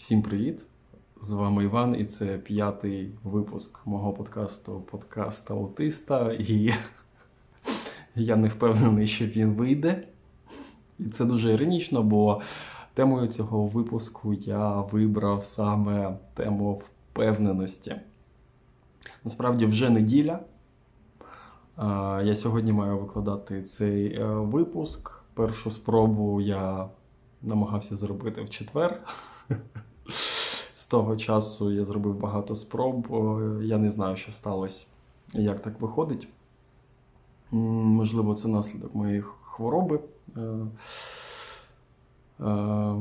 Всім привіт! З вами Іван, і це п'ятий випуск мого подкасту Подкаст Аутиста. І я не впевнений, що він вийде. І це дуже іронічно, бо темою цього випуску я вибрав саме тему впевненості. Насправді вже неділя. Я сьогодні маю викладати цей е, випуск. Першу спробу я намагався зробити в четвер. Того часу я зробив багато спроб. Я не знаю, що сталося, і як так виходить. Можливо, це наслідок моєї хвороби. Е, е,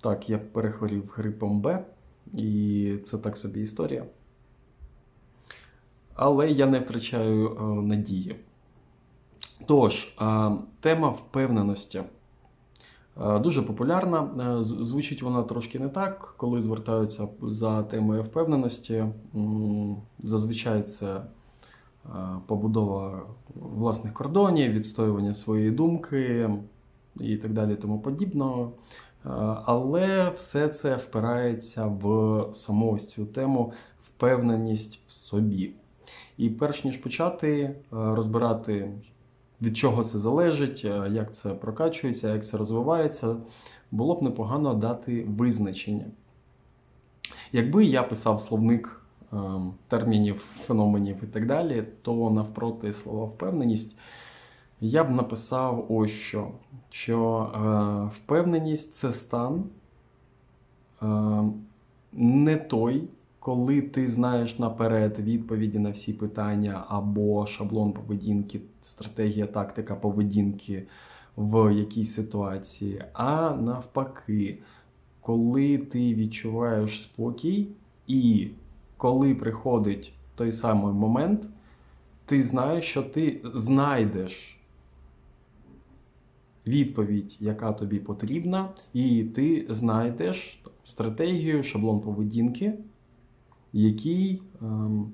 Так, я перехворів грипом Б, і це так собі історія. Але я не втрачаю надії. Тож, тема впевненості. Е, Дуже популярна. Е, Звучить вона трошки не так, коли звертаються за темою впевненості. Зазвичай це е, побудова власних кордонів, відстоювання своєї думки і так далі, тому подібного. Але все це впирається в саму ось цю тему впевненість в собі. І перш ніж почати розбирати від чого це залежить, е, як це прокачується, як це розвивається, було б непогано дати визначення. Якби я писав словник е, термінів, феноменів і так далі, то навпроти слова впевненість я б написав ось що: що е, впевненість це стан е, не той, коли ти знаєш наперед відповіді на всі питання або шаблон поведінки, стратегія, тактика поведінки в якійсь ситуації, а навпаки, коли ти відчуваєш спокій, і коли приходить той самий момент, ти знаєш, що ти знайдеш відповідь, яка тобі потрібна, і ти знайдеш стратегію, шаблон поведінки, який ем,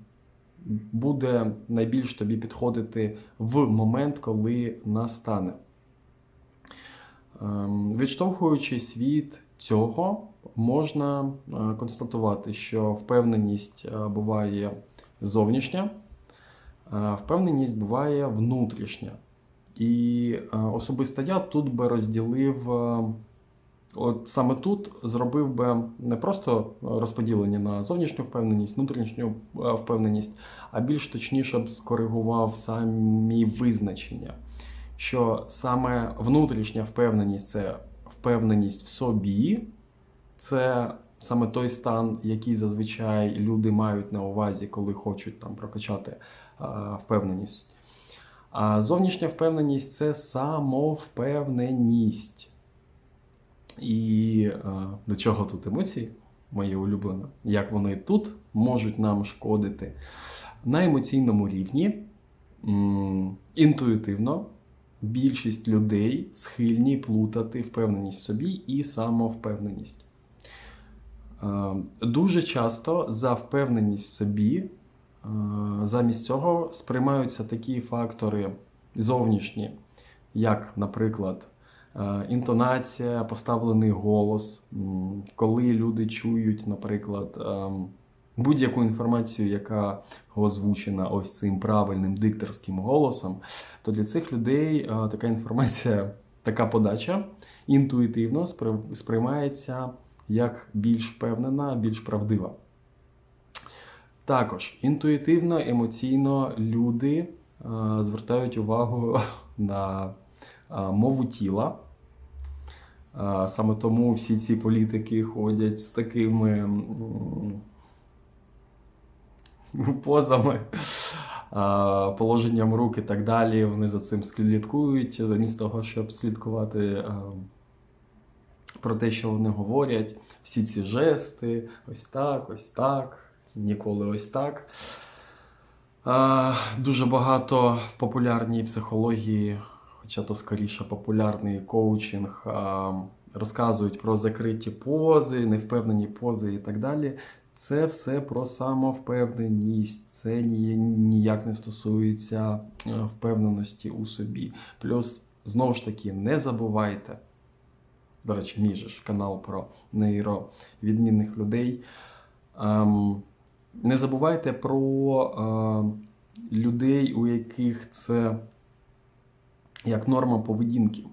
буде найбільш тобі підходити в момент, коли настане. Ем, Відштовхуючись від цього, можна е, констатувати, що впевненість е, буває зовнішня, а впевненість буває внутрішня. І е, особисто я тут би розділив, е, от саме тут зробив би не просто розподілення на зовнішню впевненість, внутрішню е, впевненість, а більш точніше б скоригував самі визначення. Що саме внутрішня впевненість це впевненість в собі, це саме той стан, який зазвичай люди мають на увазі, коли хочуть там прокачати е, впевненість. А зовнішня впевненість це самовпевненість. І е, до чого тут емоції, моє улюблене, як вони тут можуть нам шкодити? На емоційному рівні, інтуїтивно, більшість людей схильні плутати впевненість в собі і самовпевненість. Е, Дуже часто за впевненість в собі е, замість цього сприймаються такі фактори зовнішні, як, наприклад, інтонація, поставлений голос, коли люди чують, наприклад, ем, будь-яку інформацію, яка озвучена ось цим правильним дикторським голосом, то для цих людей е, така інформація, така подача інтуїтивно сприймається як більш впевнена, більш правдива. Також інтуїтивно, емоційно люди е, звертають увагу на е, мову тіла. Е, Саме тому всі ці політики ходять з такими позами, е, положенням рук і так далі. Вони за цим слідкують, замість того, щоб слідкувати е, про те, що вони говорять, всі ці жести, ось так, ось так, ніколи ось так. Дуже багато в популярній психології, хоча то скоріше популярний коучинг, розказують про закриті пози, невпевнені пози і так далі. Це все про самовпевненість, це ніяк не стосується е, впевненості у собі. Плюс, знову ж таки, не забувайте, до речі, мій канал про нейровідмінних людей. Ем, не забувайте про е, людей, у яких це як норма поведінки.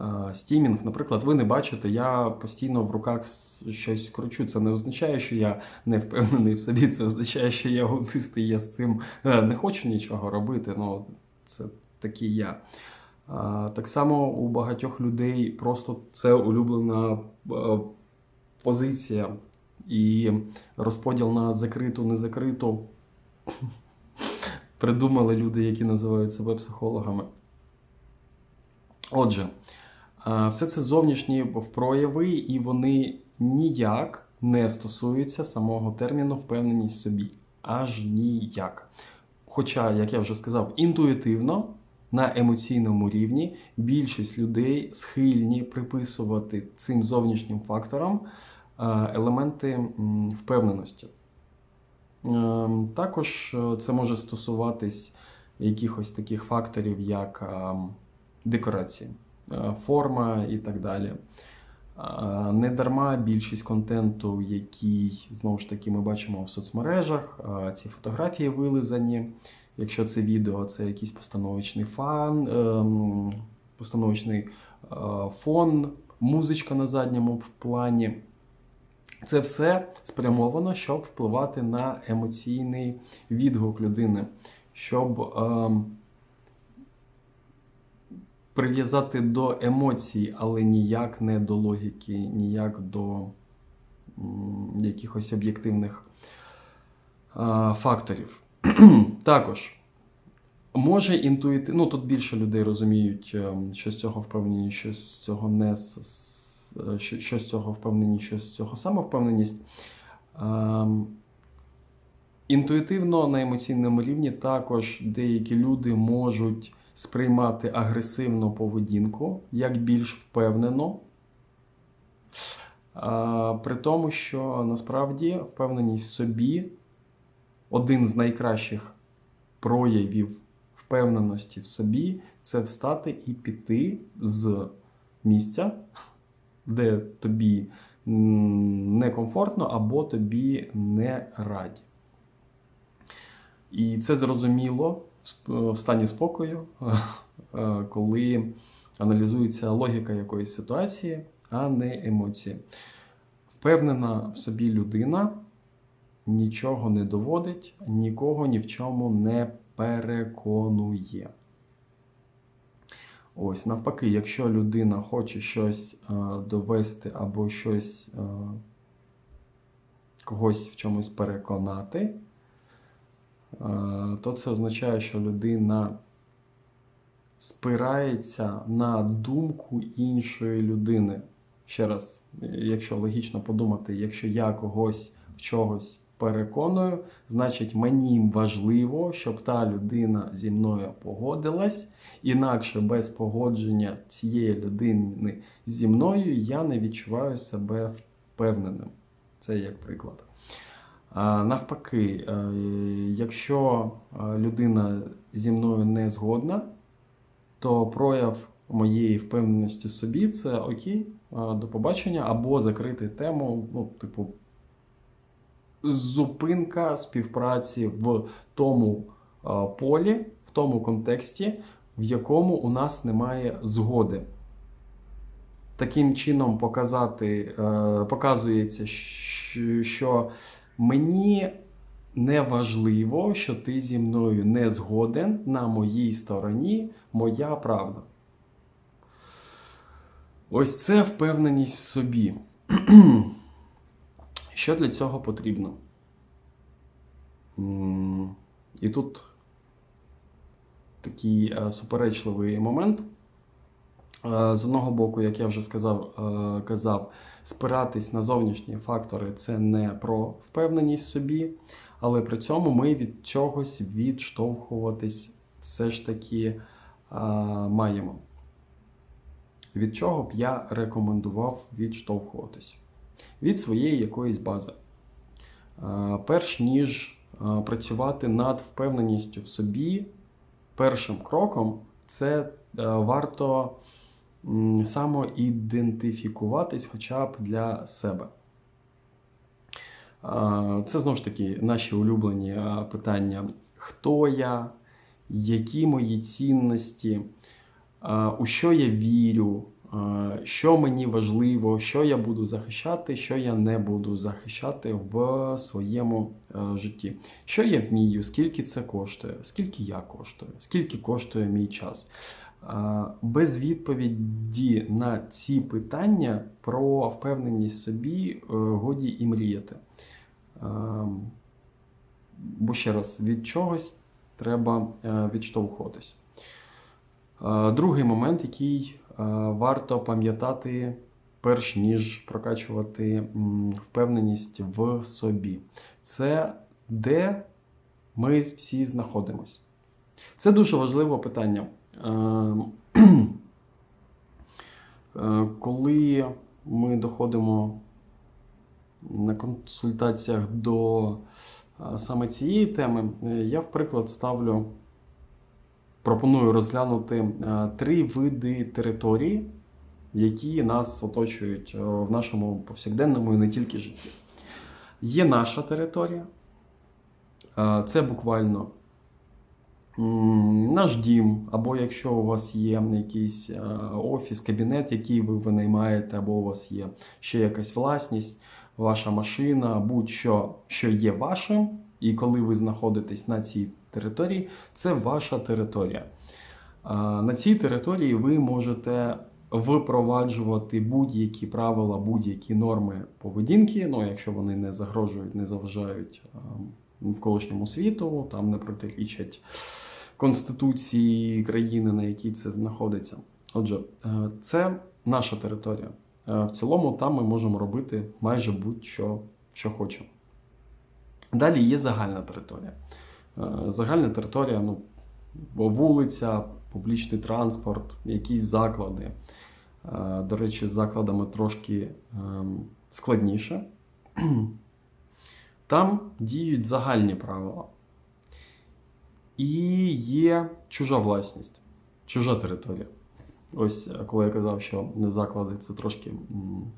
Е, Стімінг, наприклад, ви не бачите, я постійно в руках щось кручу. Це не означає, що я не впевнений в собі, це означає, що я аутист і я з цим е, не хочу нічого робити. Ну, це такий я. Так само у багатьох людей просто це улюблена е, позиція і розподіл на закриту, незакриту. Придумали люди, які називають себе психологами. Отже, все це зовнішні прояви, і вони ніяк не стосуються самого терміну впевненість в собі. Аж ніяк. Хоча, як я вже сказав, інтуїтивно на емоційному рівні більшість людей схильні приписувати цим зовнішнім факторам е, елементи впевненості. Ем, Також е, це може стосуватись якихось таких факторів, як ем, декорації, е, форма і так далі. Е, Не дарма більшість контенту, який знову ж таки ми бачимо в соцмережах, е, ці фотографії вилизані. Якщо це відео, це якийсь постановочний фан, ем, постановочний фон, музичка на задньому плані. Це все спрямовано, щоб впливати на емоційний відгук людини, щоб ем, прив'язати до емоцій, але ніяк не до логіки, ніяк до якихось об'єктивних е, факторів. Також може інтуїтивно, ну тут більше людей розуміють, ем, що з цього впевнені, що з цього не е, що з цього впевнені, що з цього самовпевненість. Ем, Інтуїтивно на емоційному рівні також деякі люди можуть сприймати агресивну поведінку як більш впевнено. При тому, що насправді впевненість в собі один з найкращих проявів впевненості в собі це встати і піти з місця, де тобі некомфортно або тобі не раді. І це зрозуміло в стані спокою, е, коли аналізується логіка якоїсь ситуації, а не емоції. Впевнена в собі людина нічого не доводить, нікого ні в чому не переконує. Ось, навпаки, якщо людина хоче щось е, довести або щось е, когось в чомусь переконати, то це означає, що людина спирається на думку іншої людини. Ще раз, якщо логічно подумати, якщо я когось в чогось переконую, значить мені важливо, щоб та людина зі мною погодилась. Інакше без погодження цієї людини зі мною я не відчуваю себе впевненим. Це як приклад. Навпаки, е, якщо е, людина зі мною не згодна, то прояв моєї впевненості собі це окей, е, до побачення, або закрити тему, ну, типу, зупинка співпраці в тому полі, в тому контексті, в якому у нас немає згоди. Таким чином показати, показується, що мені не важливо, що ти зі мною не згоден на моїй стороні моя правда. Ось це впевненість в собі. Що для цього потрібно? І тут такий е, суперечливий момент. Е, З одного боку, як я вже сказав, е, казав, спиратись на зовнішні фактори це не про впевненість в собі, але при цьому ми від чогось відштовхуватись все ж таки е, маємо. Від чого б я рекомендував відштовхуватись? Від своєї якоїсь бази. Е, Перш ніж е, працювати над впевненістю в собі, першим кроком це е, варто самоідентифікуватись хоча б для себе. Це знову ж таки наші улюблені питання: хто я, які мої цінності, у що я вірю, що мені важливо, що я буду захищати, що я не буду захищати в своєму житті. Що я вмію, скільки це коштує, скільки я коштую, скільки коштує мій час. Без відповіді на ці питання про впевненість собі е, годі і мріяти. Ем, Бо ще раз, від чогось треба е, відштовхуватись. Е, Другий момент, який е, варто пам'ятати, перш ніж прокачувати впевненість в собі, це де ми всі знаходимось. Це дуже важливе питання. Ем, е, Коли ми доходимо на консультаціях до саме цієї теми, е, я, в приклад, ставлю, пропоную розглянути три види території, які нас оточують е, в нашому повсякденному і не тільки житті. Є наша територія, це буквально наш дім, або якщо у вас є якийсь е, офіс, кабінет, який ви винаймаєте, або у вас є ще якась власність ваша машина, будь-що, що є вашим, і коли ви знаходитесь на цій території, це ваша територія. На цій території ви можете випроваджувати будь-які правила, будь-які норми поведінки, ну, якщо вони не загрожують, не заважають а, навколишньому світу, там не протирічать Конституції країни, на якій це знаходиться. Отже, е, це наша територія. Е, В цілому там ми можемо робити майже будь-що що хочемо. Далі є загальна територія. Е, Загальна територія, ну, вулиця, публічний транспорт, якісь заклади. До речі, з закладами трошки ем, складніше. Там діють загальні правила. І є чужа власність, чужа територія. Ось е, коли я казав, що заклади це трошки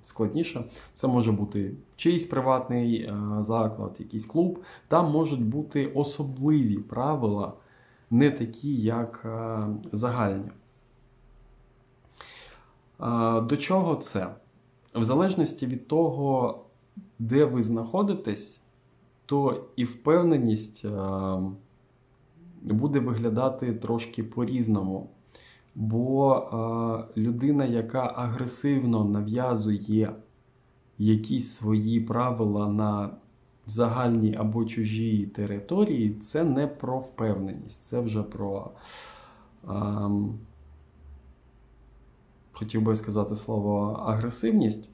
складніше. Це може бути чийсь приватний е, заклад, якийсь клуб. Там можуть бути особливі правила, не такі, як е, загальні. До чого це? В залежності від того, де ви знаходитесь, то і впевненість е, буде виглядати трошки по-різному. Бо е, людина, яка агресивно нав'язує якісь свої правила на загальній або чужій території, це не про впевненість, це вже про. Е, хотів би сказати слово агресивність.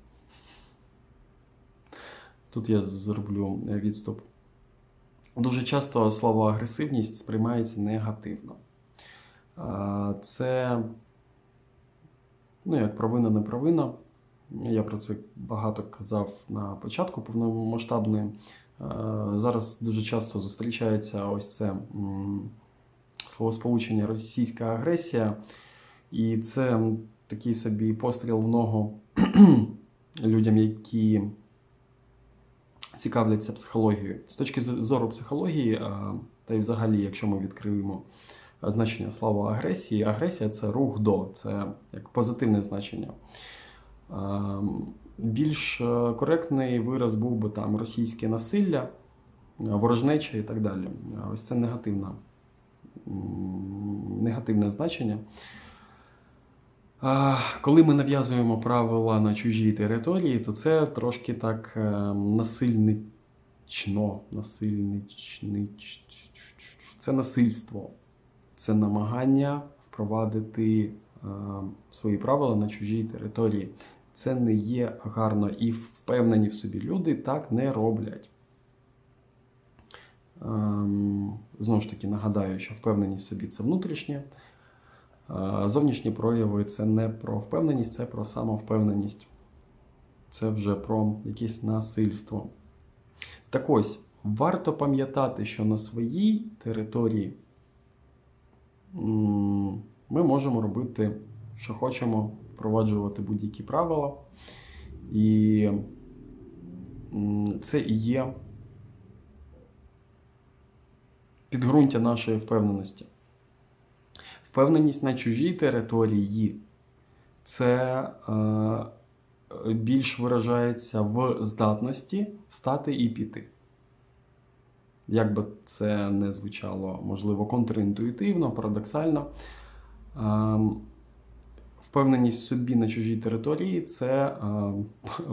Тут я зроблю відступ. Дуже часто слово агресивність сприймається негативно. Це, ну, як провина, не провина. Я про це багато казав на початку повномасштабної. Зараз дуже часто зустрічається ось це словосполучення російська агресія, і це такий собі постріл в ногу людям, які цікавляться психологією. З точки зору психології, та й взагалі, якщо ми відкриємо значення слова агресії, агресія це рух до, це як позитивне значення. Більш коректний вираз був би там російське насилля, ворожнеча і так далі. Ось це негативна, негативне значення. Коли ми нав'язуємо правила на чужій території, то це трошки так е, насильнично, насильнич... це насильство, це намагання впровадити е, свої правила на чужій території. Це не є гарно і впевнені в собі люди так не роблять. Ем, Знову ж таки, нагадаю, що впевненість в собі це внутрішнє. Зовнішні прояви це не про впевненість, це про самовпевненість. Це вже про якесь насильство. Так ось, варто пам'ятати, що на своїй території ми можемо робити, що хочемо, впроваджувати будь-які правила. І це і є підґрунтя нашої впевненості. Впевненість на чужій території це е, більш виражається в здатності встати і піти. Як би це не звучало, можливо, контрінтуїтивно, парадоксально. Ем, Впевненість в собі на чужій території це е,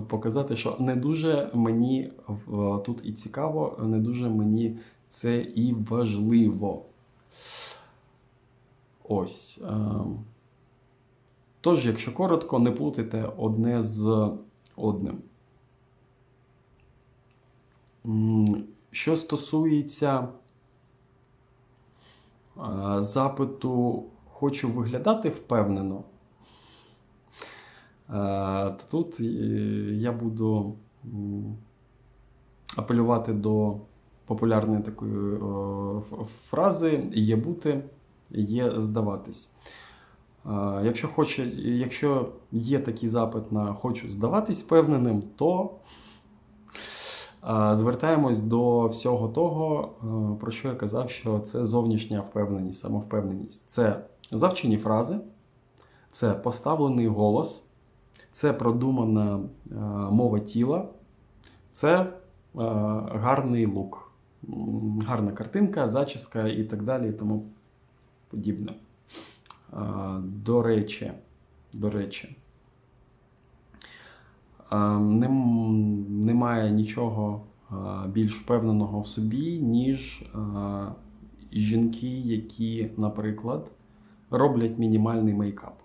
показати, що не дуже мені в- тут і цікаво, не дуже мені це і важливо. Ось. ем. Тож, якщо коротко, не плутайте одне з одним. Що стосується е, запиту хочу виглядати впевнено, е, то тут е, я буду апелювати до популярної такої фрази є бути, є здаватись. Якщо, хоче, якщо є такий запит на хочу здаватись впевненим, то звертаємось до всього того, про що я казав, що це зовнішня впевненість, самовпевненість. Це завчені фрази, це поставлений голос, це продумана мова тіла, це гарний лук, гарна картинка, зачіска і так далі, тому подібне. До речі, до речі, немає нічого більш впевненого в собі, ніж жінки, які, наприклад, роблять мінімальний мейкап.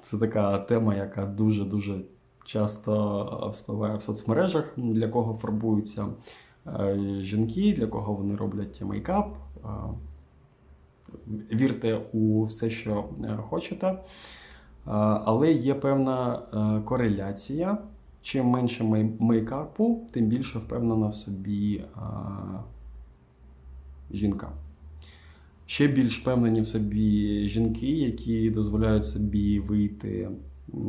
Це така тема, яка дуже-дуже часто вспливає в соцмережах, для кого фарбуються жінки, для кого вони роблять мейкап. Е, Вірте у все, що е, хочете. Е, Але є певна е, кореляція. Чим менше мейкапу, тим більше впевнена в собі е, жінка. Ще більш впевнені в собі жінки, які дозволяють собі вийти,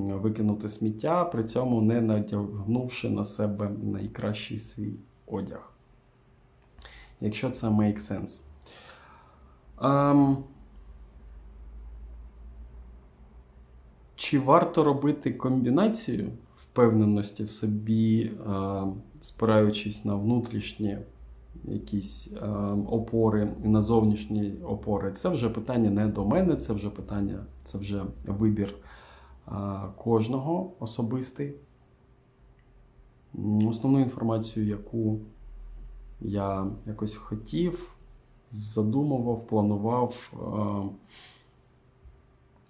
викинути сміття, при цьому не надягнувши на себе найкращий свій одяг. Якщо це make sense. Ем, чи варто робити комбінацію впевненості в собі, е, спираючись на внутрішні якісь е, опори на зовнішні опори? Це вже питання не до мене, це вже питання, це вже вибір е, кожного особистий. Основну інформацію, яку я якось хотів, задумував, планував,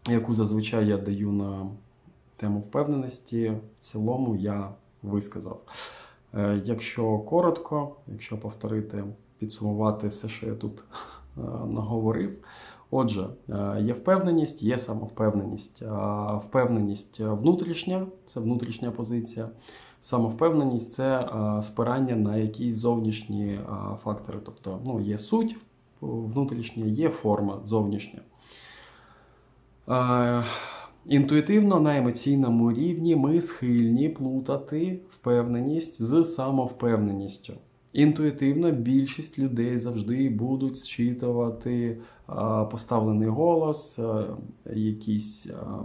яку зазвичай я даю на тему впевненості, в цілому я висказав. Е, Якщо коротко, якщо повторити, підсумувати все, що я тут е, наговорив. Отже, е, є впевненість, є самовпевненість. Впевненість внутрішня це внутрішня позиція. Самовпевненість це е, спирання на якісь зовнішні е, фактори. Тобто ну, є суть внутрішня, є форма зовнішня. Е, Інтуїтивно на емоційному рівні ми схильні плутати впевненість з самовпевненістю. Інтуїтивно більшість людей завжди будуть зчитувати поставлений голос, якісь а,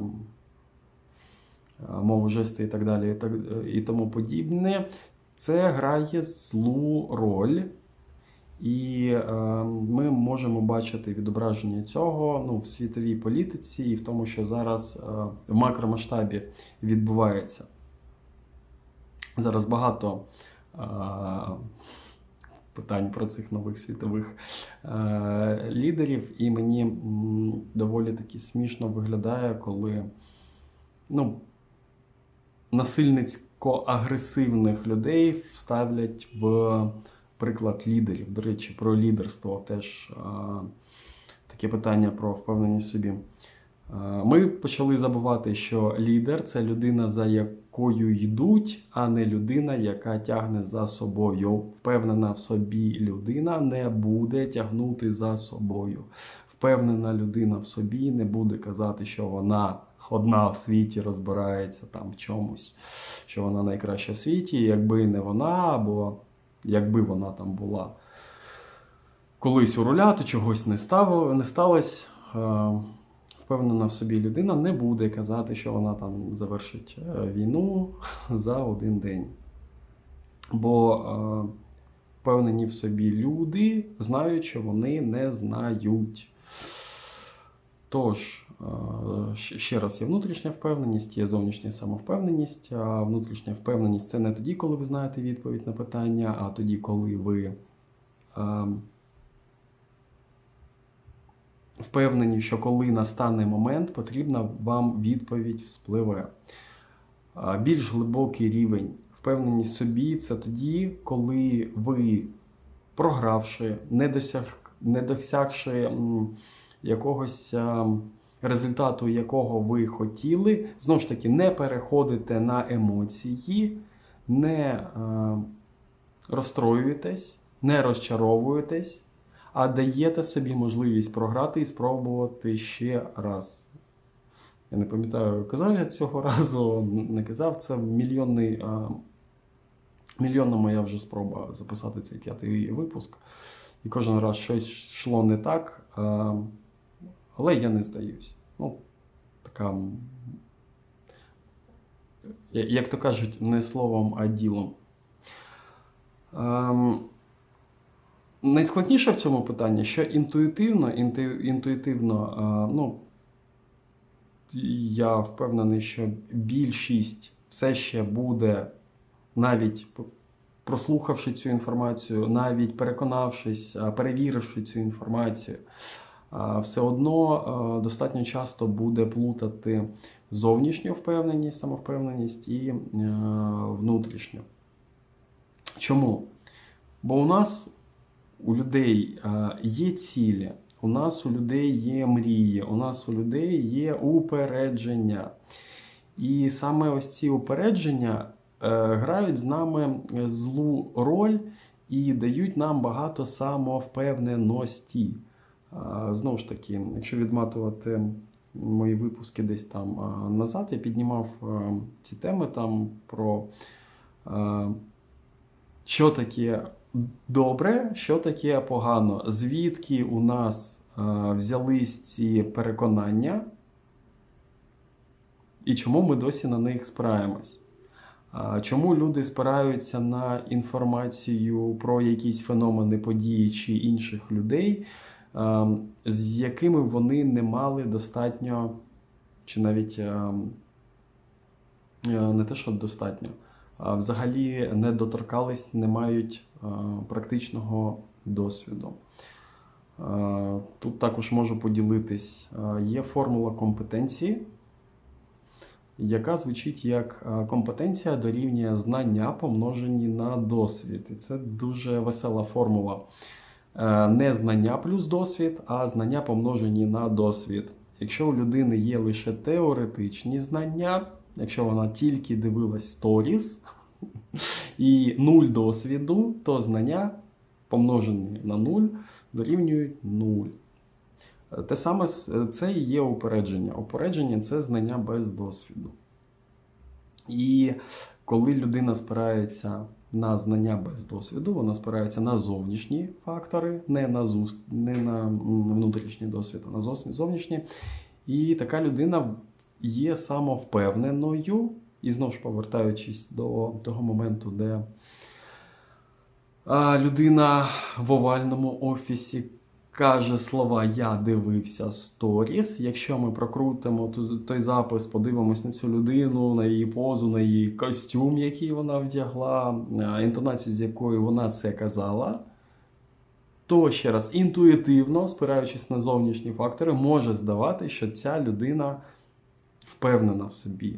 мову жести і так далі, і, так, і тому подібне. Це грає злу роль. І е, ми можемо бачити відображення цього ну, в світовій політиці і в тому, що зараз е, в макромасштабі відбувається. Зараз багато е, питань про цих нових світових е, лідерів, і мені доволі таки смішно виглядає, коли ну, насильницько-агресивних людей вставлять в приклад лідерів. До речі, про лідерство теж а, таке питання про впевненість собі. А, Ми почали забувати, що лідер це людина, за якою йдуть, а не людина, яка тягне за собою. Впевнена в собі людина не буде тягнути за собою. впевнена людина в собі не буде казати, що вона одна в світі розбирається там в чомусь, що вона найкраща в світі, якби не вона, або якби вона там була колись у руля, то чогось не, стало, не сталося. Е, Впевнена в собі людина не буде казати, що вона там завершить е, війну за один день. Бо е, впевнені в собі люди знають, що вони не знають. Тож, ще- раз, є внутрішня впевненість, є зовнішня самовпевненість. А внутрішня впевненість це не тоді, коли ви знаєте відповідь на питання, а тоді, коли ви впевнені, що коли настане момент, потрібна вам відповідь вспливе. Більш глибокий рівень впевненість собі це тоді, коли ви, програвши, не, досяг, не досягши якогось результату, якого ви хотіли, знову ж таки, не переходите на емоції, не а, розстроюєтесь, не розчаровуєтесь, а даєте собі можливість програти і спробувати ще раз. Я не пам'ятаю, казав я цього разу, не казав, це мільйонний, а, мільйонна моя вже спроба записати цей п'ятий випуск. І кожен раз щось йшло не так, а, але я не здаюсь. Ну, така, як то кажуть, не словом, а ділом. Ем, найскладніше в цьому питанні, що інтуїтивно, інту, інтуїтивно, а, ну, я впевнений, що більшість все ще буде, навіть прослухавши цю інформацію, навіть переконавшись, перевіривши цю інформацію, все одно достатньо часто буде плутати зовнішню впевненість, самовпевненість і е, внутрішню. Чому? Бо у нас у людей е, є цілі, у нас у людей є мрії, у нас у людей є упередження. І саме ось ці упередження е, грають з нами злу роль і дають нам багато самовпевненості. Знову ж таки, якщо відматувати мої випуски десь там назад, я піднімав ці теми там про що таке добре, що таке погано, звідки у нас взялись ці переконання, і чому ми досі на них спираємось. Чому люди спираються на інформацію про якісь феномени, події чи інших людей, з якими вони не мали достатньо, чи навіть е, е, не те, що достатньо, а взагалі не доторкались, не мають е, практичного досвіду. Е, Тут також можу поділитись. Є формула компетенції, яка звучить як компетенція дорівнює знання, помножені на досвід. І це дуже весела формула. Е, Не знання плюс досвід, а знання помножені на досвід. Якщо у людини є лише теоретичні знання, якщо вона тільки дивилась сторіс і нуль досвіду, то знання помножені на нуль дорівнюють нуль. Е, Те саме це і є упередження. Упередження це знання без досвіду. І коли людина спирається на знання без досвіду, вона спирається на зовнішні фактори, не на, зус... не на внутрішній досвід, а на зовнішні. І така людина є самовпевненою, і знову ж повертаючись до того моменту, де людина в овальному офісі каже слова Я дивився сторіс. Якщо ми прокрутимо той запис, подивимось на цю людину, на її позу, на її костюм, який вона вдягла, інтонацію, з якою вона це казала, то ще раз інтуїтивно, спираючись на зовнішні фактори, може здавати, що ця людина впевнена в собі.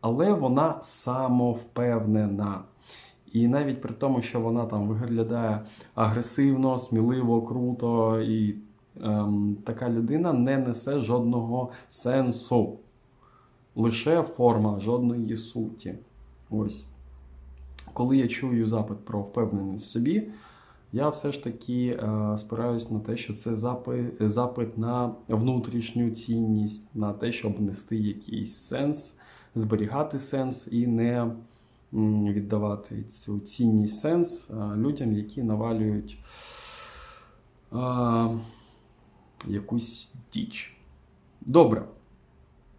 Але вона самовпевнена. І навіть при тому, що вона там виглядає агресивно, сміливо, круто, і ем, така людина не несе жодного сенсу. Лише форма жодної суті. Ось. Коли я чую запит про впевненість в собі, Я все ж таки е, спираюсь на те, що це запит, запит на внутрішню цінність, на те, щоб нести якийсь сенс, зберігати сенс і не віддавати цю цінність сенс е, людям, які навалюють е, якусь діч. Добре.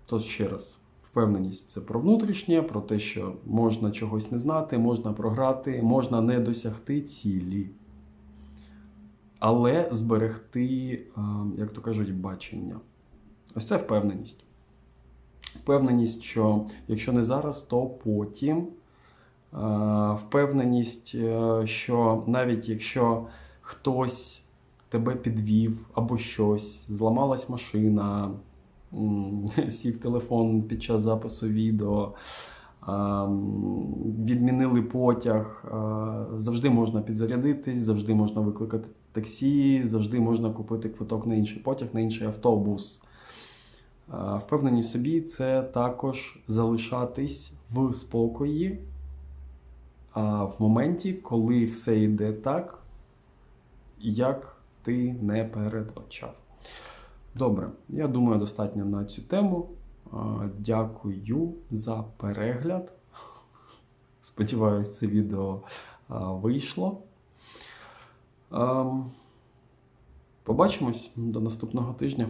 Тож ще раз, впевненість це про внутрішнє, про те, що можна чогось не знати, можна програти, можна не досягти цілі. Але зберегти, е, як то кажуть, бачення. Ось це впевненість. Впевненість, що якщо не зараз, то потім. Е, Впевненість, е, що навіть якщо хтось тебе підвів або щось, зламалась машина, сів телефон під час запису відео, відмінили потяг, завжди можна підзарядитись, завжди можна викликати таксі, завжди можна купити квиток на інший потяг, на інший автобус. А, Впевненість в собі це також залишатись в спокої а, в моменті, коли все йде так, як ти не передбачав. Добре, я думаю, достатньо на цю тему. Дякую за перегляд. Сподіваюсь, це відео вийшло. Ем, Побачимось до наступного тижня.